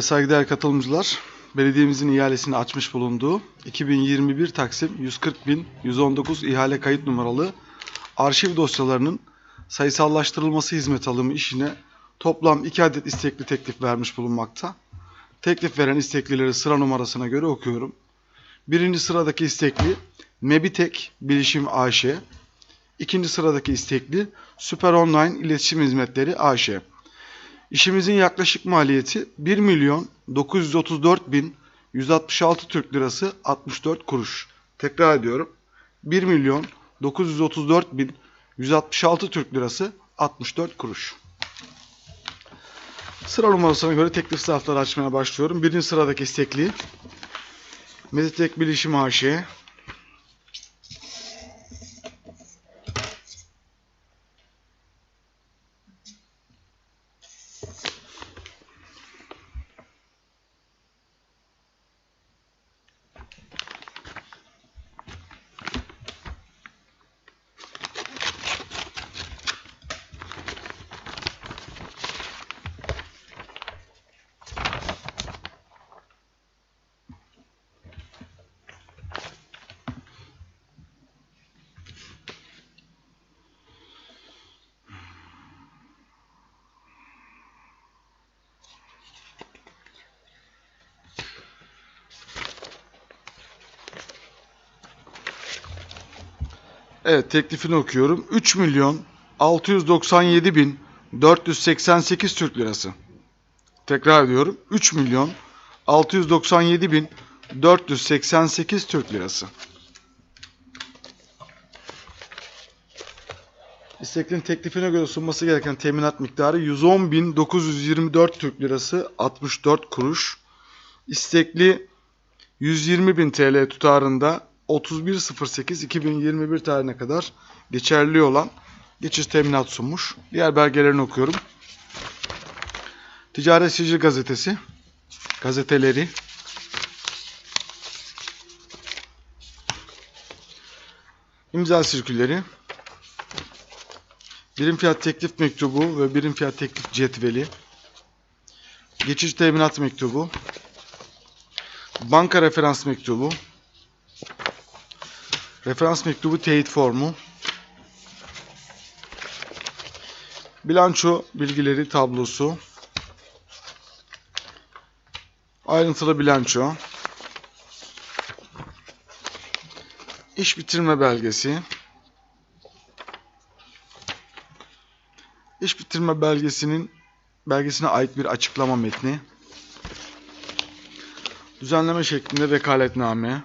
Saygıdeğer katılımcılar, belediyemizin ihalesini açmış bulunduğu 2021 Taksim 140.119 ihale kayıt numaralı arşiv dosyalarının sayısallaştırılması hizmet alımı işine toplam 2 adet istekli teklif vermiş bulunmakta. Teklif veren isteklileri sıra numarasına göre okuyorum. Birinci sıradaki istekli Mebitek Bilişim AŞ. İkinci sıradaki istekli Süper Online İletişim Hizmetleri AŞ. İşimizin yaklaşık maliyeti 1 milyon 934 bin 166 Türk lirası 64 kuruş. Tekrar ediyorum. 1 milyon 934 bin 166 Türk lirası 64 kuruş. Sıra numarasına göre teklif zarfları açmaya başlıyorum. Birinci sıradaki istekli Meditek Bilişim AŞ. Evet teklifini okuyorum. 3 milyon 697 bin 488 Türk lirası. Tekrar ediyorum. 3 milyon 697 bin 488 Türk lirası. İsteklinin teklifine göre sunması gereken teminat miktarı 110.924 Türk lirası 64 kuruş. İstekli 120.000 TL tutarında 31.08.2021 tarihine kadar geçerli olan geçiş teminat sunmuş. Diğer belgelerini okuyorum. Ticaret Sicil Gazetesi, gazeteleri, imza sirküleri, birim fiyat teklif mektubu ve birim fiyat teklif cetveli, geçiş teminat mektubu, banka referans mektubu, referans mektubu teyit formu, bilanço bilgileri tablosu, ayrıntılı bilanço, iş bitirme belgesi, iş bitirme belgesinin belgesine ait bir açıklama metni, düzenleme şeklinde vekaletname,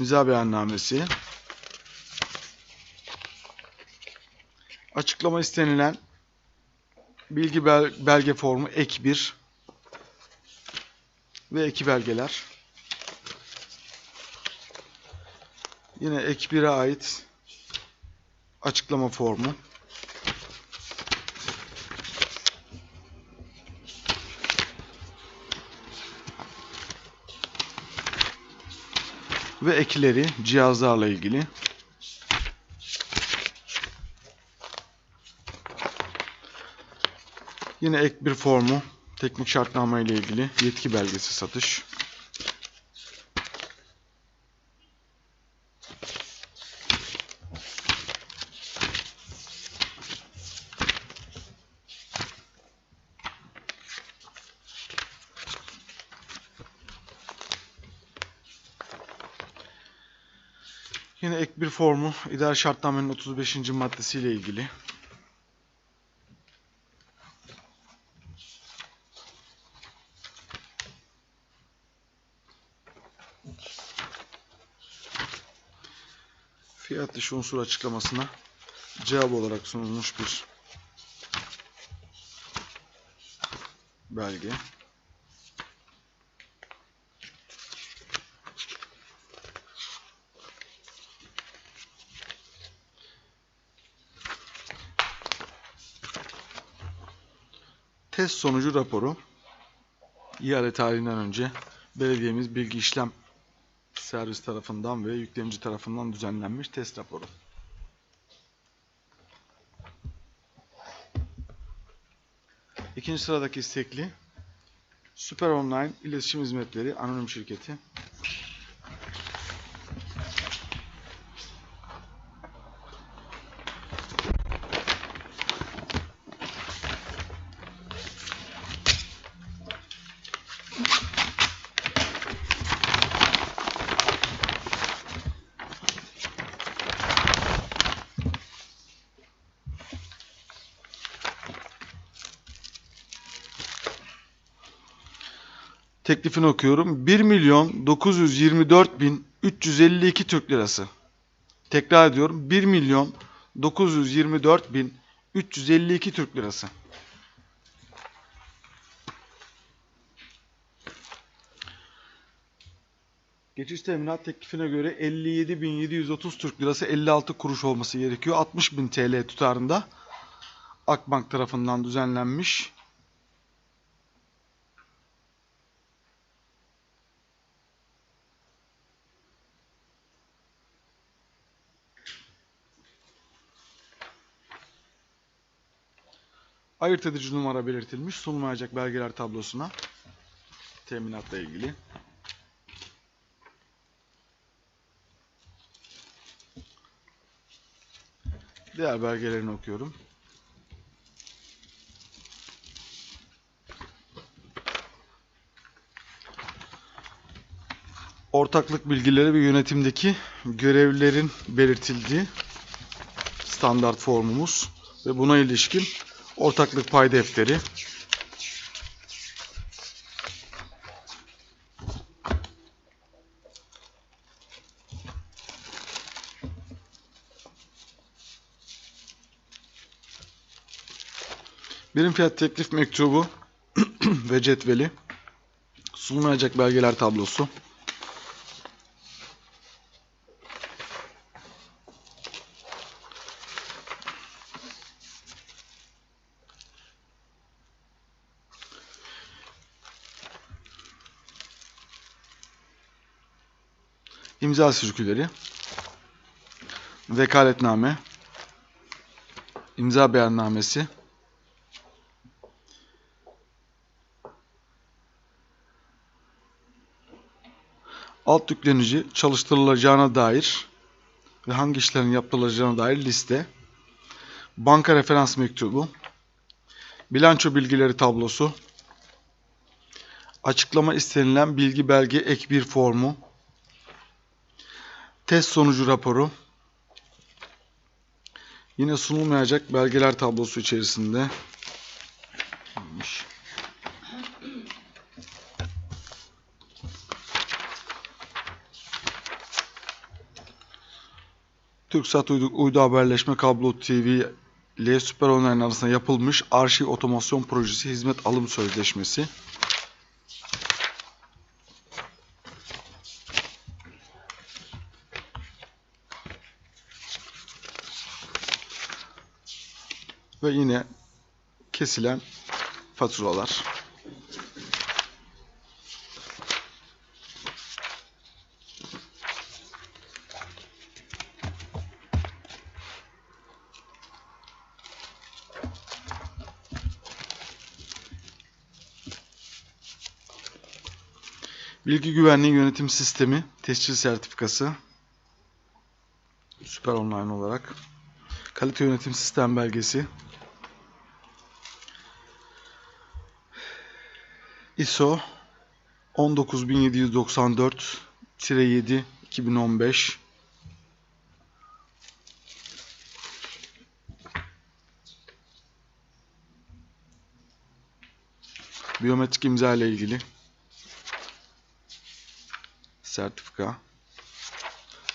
imza beyannamesi, açıklama istenilen bilgi bel- belge formu ek 1 ve eki belgeler. Yine ek 1'e ait açıklama formu. Ve ekleri cihazlarla ilgili. Yine ek bir formu teknik şartname ile ilgili yetki belgesi satış. Yine ek bir formu idare şartnamenin 35. maddesiyle ilgili. Fiyat dışı unsur açıklamasına cevap olarak sunulmuş bir belge. Test sonucu raporu ihale tarihinden önce belediyemiz bilgi işlem servis tarafından ve yüklemci tarafından düzenlenmiş test raporu. İkinci sıradaki istekli Süper Online İletişim Hizmetleri Anonim Şirketi Teklifini okuyorum. 1 milyon 924 bin 352 Türk lirası. Tekrar ediyorum. 1 milyon 924 bin 352 Türk lirası. Geçiş teminat teklifine göre 57.730 Türk lirası 56 kuruş olması gerekiyor. 60.000 TL tutarında Akbank tarafından düzenlenmiş. Ayırt edici numara belirtilmiş. Sunulmayacak belgeler tablosuna teminatla ilgili. Diğer belgelerini okuyorum. Ortaklık bilgileri ve yönetimdeki görevlilerin belirtildiği standart formumuz ve buna ilişkin ortaklık pay defteri, birim fiyat teklif mektubu ve cetveli, sunulmayacak belgeler tablosu, imza sürküleri, vekaletname, imza beyannamesi, alt yüklenici çalıştırılacağına dair ve hangi işlerin yapılacağına dair liste, banka referans mektubu, bilanço bilgileri tablosu, açıklama istenilen bilgi belge ek bir formu, Test sonucu raporu. Yine sunulmayacak belgeler tablosu içerisinde. TürkSat uydu, uydu haberleşme kablo TV ile Süper Online arasında yapılmış arşiv otomasyon projesi hizmet alım sözleşmesi. Ve yine kesilen faturalar. Bilgi Güvenliği Yönetim Sistemi tescil sertifikası. Süper Online olarak. Kalite yönetim sistem belgesi ISO 19794-7 2015 Biyometrik imza ile ilgili sertifika.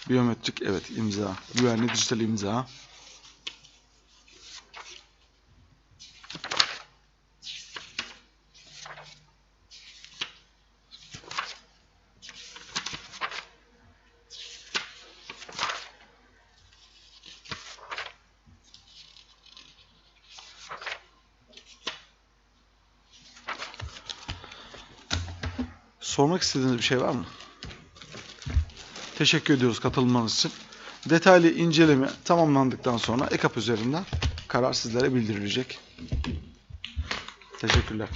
Biyometrik evet imza. Güvenli dijital imza Sormak istediğiniz bir şey var mı? Teşekkür ediyoruz katılmanız için. Detaylı inceleme tamamlandıktan sonra EKAP üzerinden karar sizlere bildirilecek. Teşekkürler.